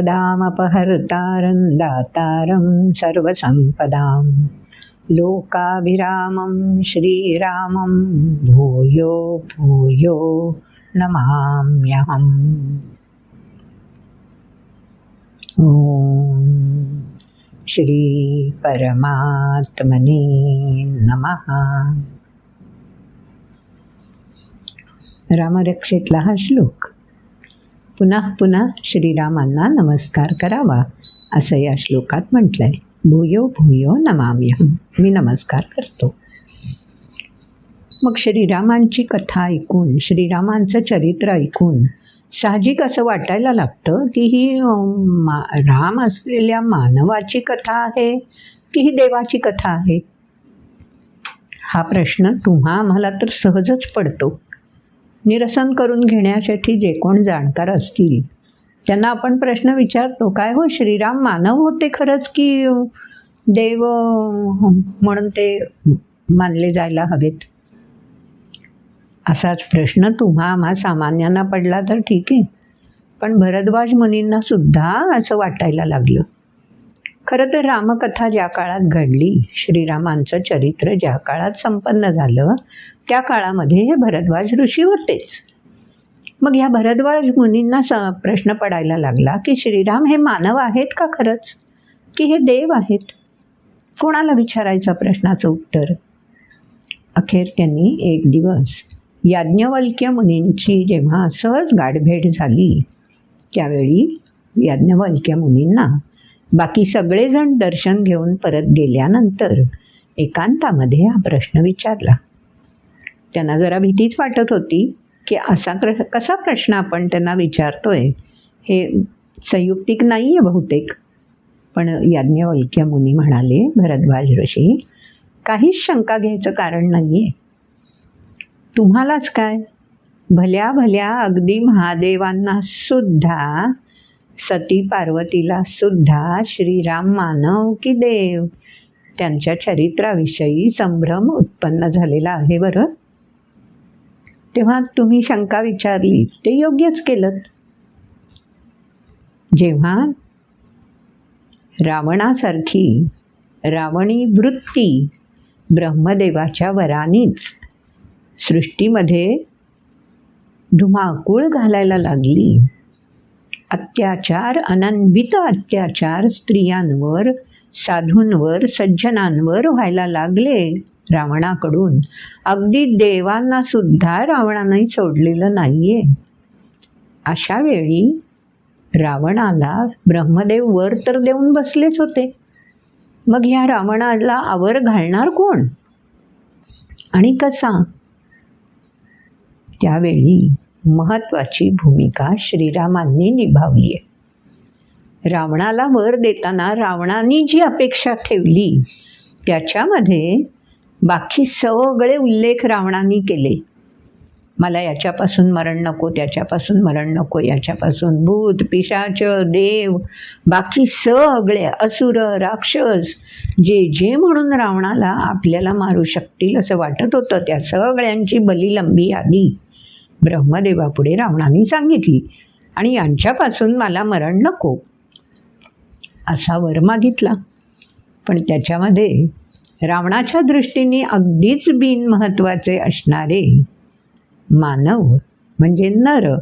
आपदामपहर्तारं दातारं सर्वसम्पदां लोकाभिरामं श्रीरामं भूयो भूयो नमाम्यहम् ॐ श्री परमात्मने नमः रामरक्षेतला हा श्लोक पुन्हा पुन्हा श्रीरामांना नमस्कार करावा असं या श्लोकात म्हटलं आहे भूयो भूयो नमाम्यहम मी नमस्कार करतो. मग श्रीरामांची कथा ऐकून श्रीरामांचं चरित्र ऐकून साहजिक असं वाटायला लागतं की ही मा राम असलेल्या मानवाची कथा आहे की ही देवाची कथा आहे? हा प्रश्न तुम्हा आम्हाला तर सहजच पडतो. निरसन करून घेण्यासाठी जे कोण जाणकार असतील. त्यांना आपण प्रश्न विचारतो काय हो श्रीराम मानव होते खरंच की देव म्हणून ते मानले जायला हवेत? असाच प्रश्न तुम्हा आम्हा सामान्यांना पडला तर ठीक आहे. पण भरद्वाज मुनींना सुद्धा असं वाटायला लागलं. खरं तर रामकथा ज्या काळात घडली श्रीरामांचं चरित्र ज्या काळात संपन्न झालं त्या काळामध्ये हे भरद्वाज ऋषी होतेच. मग ह्या भरद्वाज मुनींना स प्रश्न पडायला लागला की श्रीराम हे मानव आहेत का खरंच? की हे देव आहेत? कोणाला विचारायचं प्रश्नाचं उत्तर? अखेर त्यांनी एक दिवस याज्ञवल्क्य मुनींची जेव्हा सहज गाठभेट झाली त्यावेळी याज्ञवल्क्य मुनींना बाकी सगळेजण दर्शन घेऊन परत गेल्यानंतर एकांतामध्ये हा प्रश्न विचारला. त्यांना जरा भीतीच वाटत होती की असा प्र कसा प्रश्न आपण त्यांना विचारतोय हे संयुक्तिक नाही आहे बहुतेक. पण याज्ञवल्क्य मुनी म्हणाले भरद्वाज ऋषी काहीच शंका घ्यायचं कारण नाही आहे तुम्हालाच काय? भल्या भल्या अगदी महादेवांना सुद्धा सती पार्वतीला सुद्धा श्रीराम मानव की देव. त्यांच्या चरित्राविषयी संभ्रम उत्पन्न झालेला आहे बरं. तेव्हा तुम्ही शंका विचारली ते योग्यच केलं. जेव्हा रावणासारखी रावणी वृत्ती ब्रह्मदेवाच्या वरानीच सृष्टीमध्ये धुमाकूळ घालायला लागली अत्याचार अनन्वित अत्याचार स्त्रियांवर साधूंवर सज्जनांवर व्हायला लागले रावणाकडून. अगदी देवांना सुद्धा रावणाने सोडलेलं नाहीये. अशा वेळी रावणाला ब्रह्मदेव वर तर देऊन बसलेच होते. मग ह्या रावणाला आवर घालणार कोण? आणि कसा? त्यावेळी महत्त्वाची भूमिका श्रीरामांनी निभावली आहे. रावणाला वर देताना रावणाने जी अपेक्षा ठेवली त्याच्यामध्ये बाकी सगळे उल्लेख रावणाने केले. मला याच्यापासून मरण नको त्याच्यापासून मरण नको याच्यापासून भूत पिशाच देव बाकी सगळे असुर राक्षस जे जे म्हणून रावणाला आपल्याला मारू शकतील असं वाटत होतं त्या सगळ्यांची बलिलंबी आली. ब्रह्मदेवापुढे रावणाने सांगितली. आणि यांच्यापासून मला मरण नको. असा वर मागितला. पण त्याच्यामध्ये रावणाच्या दृष्टीने अगदीच बिनमहत्वाचे असणारे मानव म्हणजे नर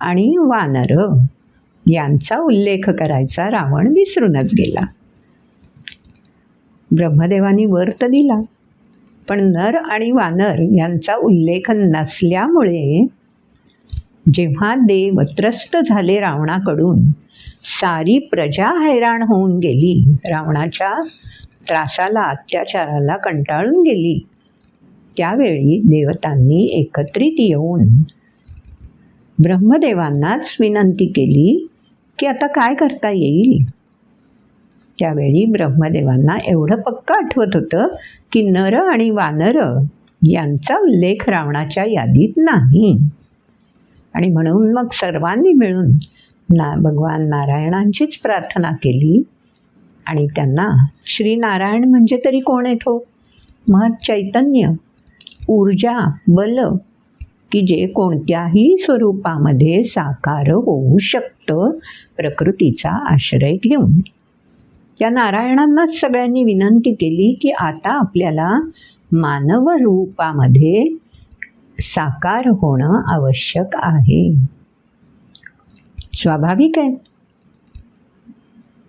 आणि वानर यांचा उल्लेख करायचा रावण विसरूनच गेला. ब्रह्मदेवानी वर तर दिला. पण नर आणि वानर यांचा उल्लेख नसल्यामुळे जेव्हा देव त्रस्त झाले रावणाकडून सारी प्रजा हैराण होऊन गेली. रावणाच्या त्रासाला अत्याचाराला कंटाळून गेली. त्यावेळी देवतांनी एकत्रित येऊन ब्रह्मदेवांनाच विनंती केली की आता काय करता येईल? त्यावेळी ब्रह्मदेवांना एवढं पक्क आठवत होतं की नर आणि वानर यांचा उल्लेख रावणाच्या यादीत नाही. आणि म्हणून मग सर्वांनी मिळून ना भगवान नारायणांचीच प्रार्थना केली. आणि त्यांना श्री नारायण म्हणजे तरी कोण येतो? तो महत चैतन्य ऊर्जा बल की जे कोणत्याही स्वरूपामध्ये साकार होऊ शकतं प्रकृतीचा आश्रय घेऊन. त्या नारायणांनाच सगळ्यांनी विनंती केली की आता आपल्याला मानव रूपामध्ये साकार होणं आवश्यक आहे. स्वाभाविक आहे.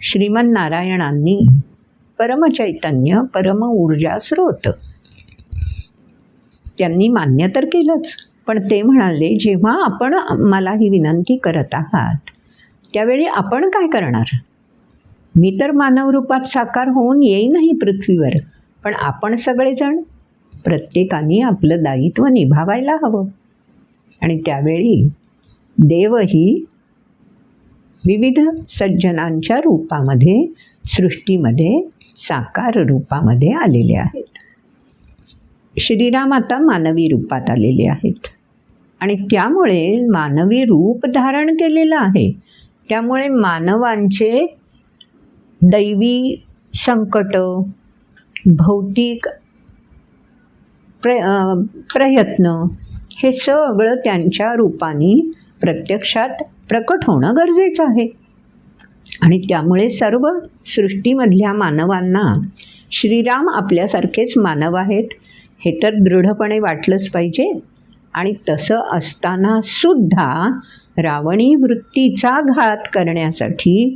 श्रीमन नारायणांनी परमचैतन्य परम ऊर्जा स्रोत. त्यांनी मान्य तर केलंच पण ते म्हणाले जेव्हा आपण मला ही विनंती करत आहात त्यावेळी आपण काय करणार? मी तर मानव रूपात साकार होऊन येईनही पृथ्वीवर पण आपण सगळेजण प्रत्येकाने आपलं दायित्व निभावायला हवं. आणि त्यावेळी देवही विविध सज्जनांच्या रूपामध्ये सृष्टीमध्ये साकार रूपामध्ये आलेले आहेत. श्रीराम आता मानवी रूपात आलेले आहेत. आणि त्यामुळे मानवी रूप धारण केलेलं आहे. त्यामुळे मानवांचे दैवी संकट भौतिक प्र प्रयत्न. हे सगळं त्यांच्या रूपाने प्रत्यक्षात प्रकट होणं गरजेचं आहे. आणि त्यामुळे सर्व सृष्टीमधल्या मानवांना श्रीराम आपल्यासारखेच मानव आहेत हे तर दृढपणे वाटलंच पाहिजे. आणि तसं असताना सुद्धा रावणी वृत्तीचा घात करण्यासाठी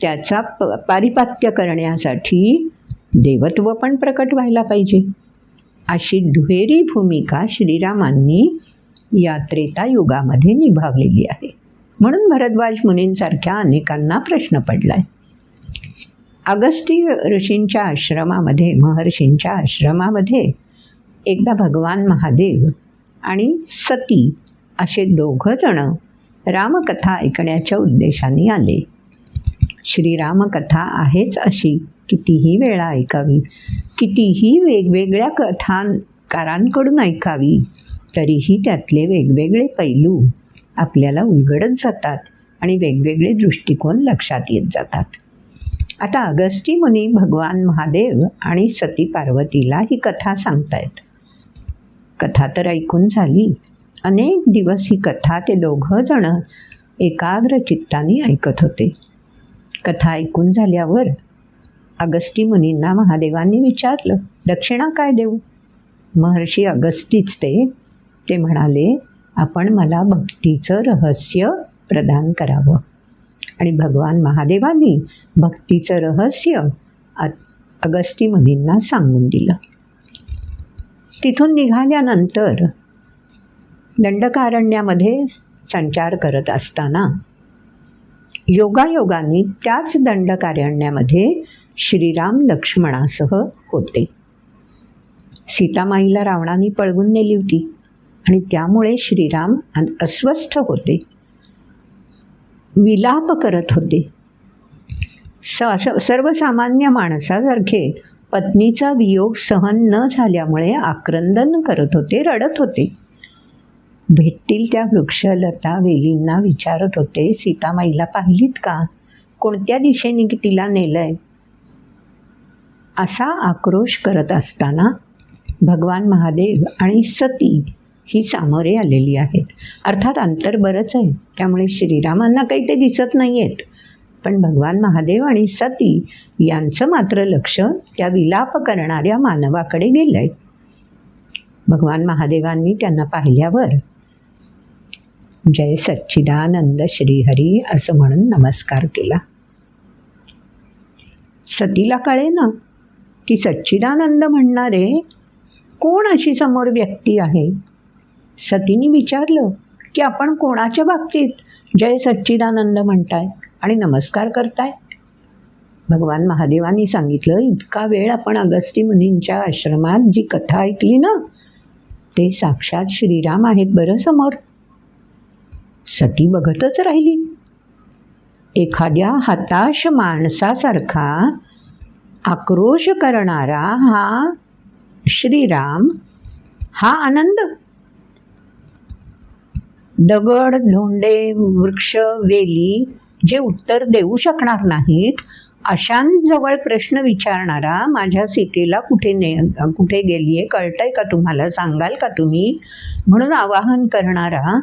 त्याचा प पारिपात्य करण्यासाठी देवत्व पण प्रकट व्हायला पाहिजे. अशी दुहेरी भूमिका श्रीरामांनी या त्रेतायुगामध्ये निभावलेली आहे. म्हणून भरद्वाज मुनींसारख्या अनेकांना प्रश्न पडलाय. अगस्ती ऋषींच्या आश्रमामध्ये महर्षींच्या आश्रमामध्ये एकदा भगवान महादेव आणि सती असे दोघं जण रामकथा ऐकण्याच्या उद्देशाने आले. श्रीरामकथा आहेच अशी. कितीही वेळा ऐकावी कितीही वेगवेगळ्या कथाकारांकडून ऐकावी तरीही त्यातले वेगवेगळे पैलू आपल्याला उलगडत जातात आणि वेगवेगळे दृष्टिकोन लक्षात येत जातात. आता अगस्ती मुनी भगवान महादेव आणि सती पार्वतीला ही कथा सांगतायत. कथा तर ऐकून झाली. अनेक दिवस ही कथा ते दोघं जण एकाग्र चित्ताने ऐकत होते. कथा ऐकून झाल्यावर अगस्ती मुनींना महादेवांनी विचारलं दक्षिणा काय देऊ? महर्षी अगस्तीच ते ते म्हणाले आपण मला भक्तीचं रहस्य प्रदान करावं. आणि भगवान महादेवांनी भक्तीचं रहस्य अगस्ती मुनींना सांगून दिलं. तिथून निघाल्यानंतर दंडकारण्यामध्ये संचार करत असताना योगायोगाने त्याच दंडकारण्यामध्ये श्रीराम लक्ष्मणासह होते. सीतामाईला रावणाने पळवून नेली होती आणि त्यामुळे श्रीराम अन- अस्वस्थ होते. विलाप करत होते. स स- सर्वसामान्य माणसासारखे पत्नीचा वियोग सहन न झाल्यामुळे आक्रंदन करत होते रडत होते. भेटतील त्या वृक्षलता वेलींना विचारत होते सीतामाईला पाहिलीत का? कोणत्या दिशेने तिला नेलंय? असा आक्रोश करत असताना भगवान महादेव आणि सती ही सामोरे आलेली आहेत. अर्थात अंतर बरंच आहे त्यामुळे श्रीरामांना काही ते दिसत नाही आहेत पण भगवान महादेव आणि सती यांचं मात्र लक्ष त्या विलाप करणाऱ्या मानवाकडे गेलं आहे भगवान महादेवांनी त्यांना पाहिल्यावर जय सच्चिदानंद श्रीहरी असं म्हणून नमस्कार केला. सतीला कळे ना की सच्चिदानंद म्हणणारे कोण अशी समोर व्यक्ती आहे? सतीने विचारलं की आपण कोणाच्या बाबतीत जय सच्चिदानंद म्हणताय आणि नमस्कार करताय? भगवान महादेवांनी सांगितलं इतका वेळ आपण अगस्ती मुनींच्या आश्रमात जी कथा ऐकली ना ते साक्षात श्रीराम आहेत बरं समोर. सती बघतच राहिली. एखाद्या हताश माणसासारखा आक्रोश करणारा हा श्रीराम हा आनंद. दगड धोंडे वृक्ष वेली जे उत्तर देऊ शकणार नाहीत अशांजवळ प्रश्न विचारणारा माझ्या सीतेला कुठे ने कुठे गेली आहे कळतंय का तुम्हाला? सांगाल का तुम्ही? म्हणून आवाहन करणारा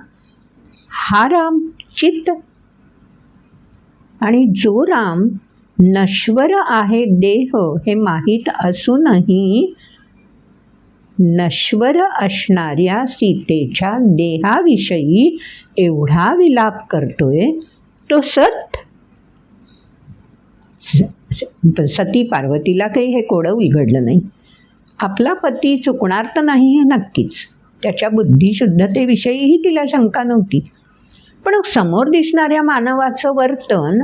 हा राम चित्त. आणि जो राम नश्वर आहे देह हे माहीत असूनही नश्वर असणाऱ्या सीतेच्या देहाविषयी एवढा विलाप करतोय तो सत. स- सती पार्वतीला काही हे कोडं उलगडलं नाही. आपला पती चुकणार तर नाही हे नक्कीच. त्याच्या बुद्धिशुद्धतेविषयीही तिला शंका नव्हती. पण समोर दिसणाऱ्या मानवाचं वर्तन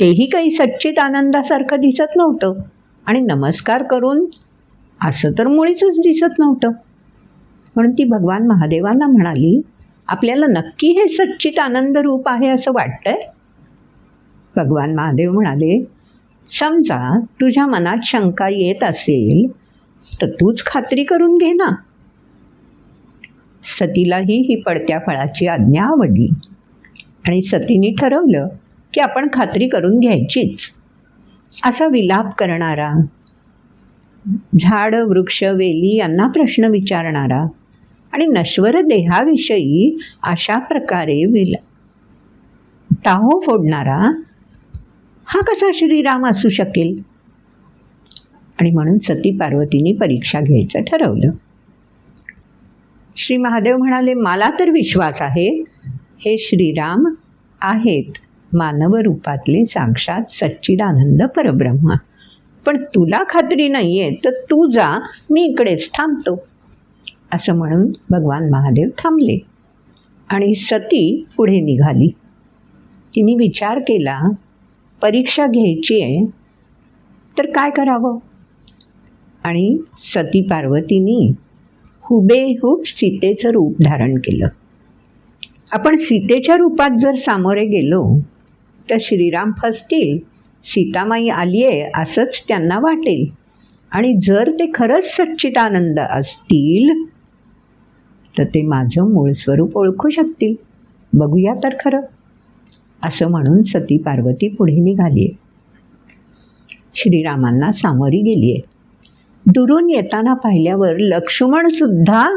तेही काही सच्चित आनंदासारखं दिसत नव्हतं. आणि नमस्कार करून असं तर मुळीच दिसत नव्हतं. म्हणून ती भगवान महादेवांना म्हणाली आपल्याला नक्की हे सच्चित आनंद रूप आहे असं वाटतंय? भगवान महादेव म्हणाले समजा तुझ्या मनात शंका येत असेल तर तूच खात्री करून घे ना. सतीलाही ही पडत्या फळाची आज्ञा आवडली. आणि सतीने ठरवलं की आपण खात्री करून घ्यायचीच. असा विलाप करणारा झाड वृक्ष वेली यांना प्रश्न विचारणारा आणि नश्वर देहाविषयी अशा प्रकारे विला टाहो फोडणारा हा कसा श्रीराम असू शकेल? आणि म्हणून सती पार्वतीने परीक्षा घ्यायचं ठरवलं. श्री महादेव म्हणाले मला तर विश्वास आहे. हे श्रीराम आहेत. मानव रूपातले साक्षात सच्चिदानंद परब्रह्म. पण तुला खात्री नाही आहे तर तू जा मी इकडेच थांबतो. असं म्हणून भगवान महादेव थांबले. आणि सती पुढे निघाली. तिने विचार केला परीक्षा घ्यायची आहे तर काय करावं? आणि सती पार्वतीनी हुबेहूब सीतेचं रूप धारण केलं. आपण सीतेच्या रूपात जर सामोरे गेलो तर श्रीराम फसतील सीतामाई आली आहे असंच त्यांना वाटेल. आणि जर ते खरंच सच्चितानंद असतील तर ते माझं मूळ स्वरूप ओळखू शकतील. बघूया तर खरं. असं म्हणून सती पार्वती पुढे निघाली आहे श्रीरामांना सामोरी गेली आहे दुरून येताना पाहिल्यावर लक्ष्मणसुद्धा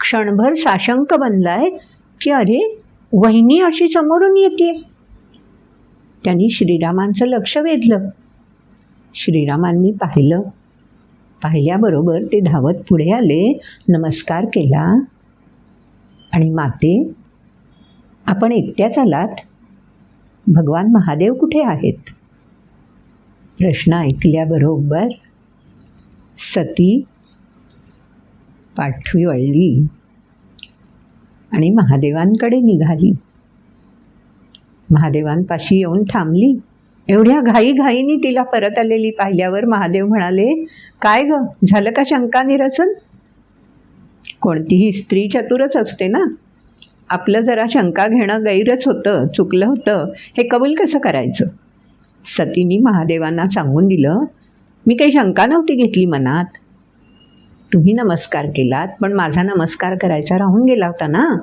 क्षणभर साशंक बनलाय की अरे वहिनी अशी समोरून येते. त्यांनी श्रीरामांचं लक्ष वेधलं. श्रीरामांनी पाहिलं. पाहिल्याबरोबर ते धावत पुढे आले नमस्कार केला. आणि माते आपण एकट्याच आलात. भगवान महादेव कुठे आहेत? प्रश्न ऐकल्याबरोबर सती पाठवी वळली आणि महादेवांकडे निघाली. महादेवांपाशी येऊन थांबली. एवढ्या घाई घाईनी तिला परत आलेली पाहिल्यावर महादेव म्हणाले काय ग झालं का शंका निरसन? कोणतीही स्त्री चतुरच असते ना? आपलं जरा शंका घेणं गैरच होतं चुकलं होतं. हे कबूल कसं करायचं? सतीनी महादेवांना सांगून दिलं मी काही शंका नव्हती घेतली मनात. तुम्ही नमस्कार केलात पण माझा नमस्कार करायचा राहून गेला होता ना?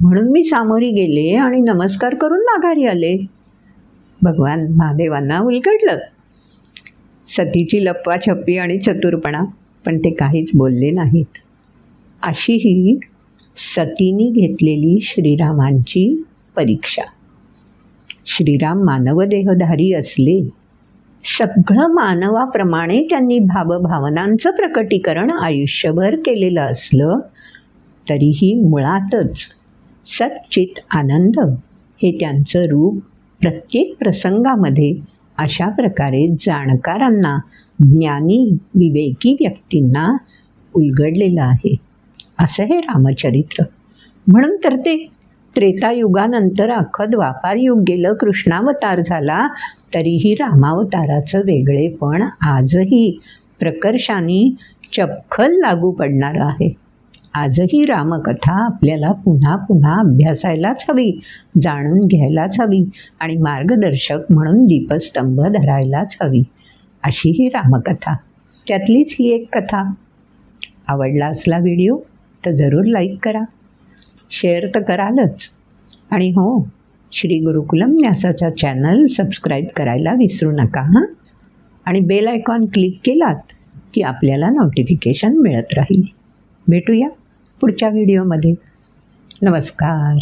म्हणून मी सामोरी गेले आणि नमस्कार करून माघारी आले. भगवान महादेवांना उलगडलं. सतीची लपवाछपी आणि चतुरपणा पण ते काहीच बोलले नाहीत. अशी ही सतीने घेतलेली श्रीरामांची परीक्षा. श्रीराम मानवदेहधारी असले. सगळं मानवाप्रमाणे त्यांनी भावभावनांचं प्रकटीकरण आयुष्यभर केलेलं असलं तरीही मुळातच सच्चित आनंद हे त्यांचं रूप प्रत्येक प्रसंगामध्ये अशा प्रकारे जाणकारांना ज्ञानी विवेकी व्यक्तींना उलगडलेलं आहे. असं हे रामचरित्र. म्हणून तर ते त्रेतायुगानंतर अखद द्वापार युग गेलं कृष्णावतार झाला तरीही रामावताराचं वेगळेपण आजही प्रकर्षाने चपखल लागू पडणारं आहे. आजही रामकथा आपल्याला पुन्हा पुन्हा अभ्यासायलाच हवी जाणून घ्यायलाच हवी आणि मार्गदर्शक म्हणून दीपस्तंभ धरायलाच हवी अशी ही रामकथा. त्यातलीच ही एक कथा. आवडला असला व्हिडिओ तर जरूर लाईक करा. शेअर तर करालच. आणि हो श्री गुरुकुलम न्यासाचा चॅनल सबस्क्राईब करायला विसरू नका हां? आणि बेल आयकॉन क्लिक केलात की आपल्याला नोटिफिकेशन मिळत राहील. भेटूया पुढच्या व्हिडिओमध्ये नमस्कार.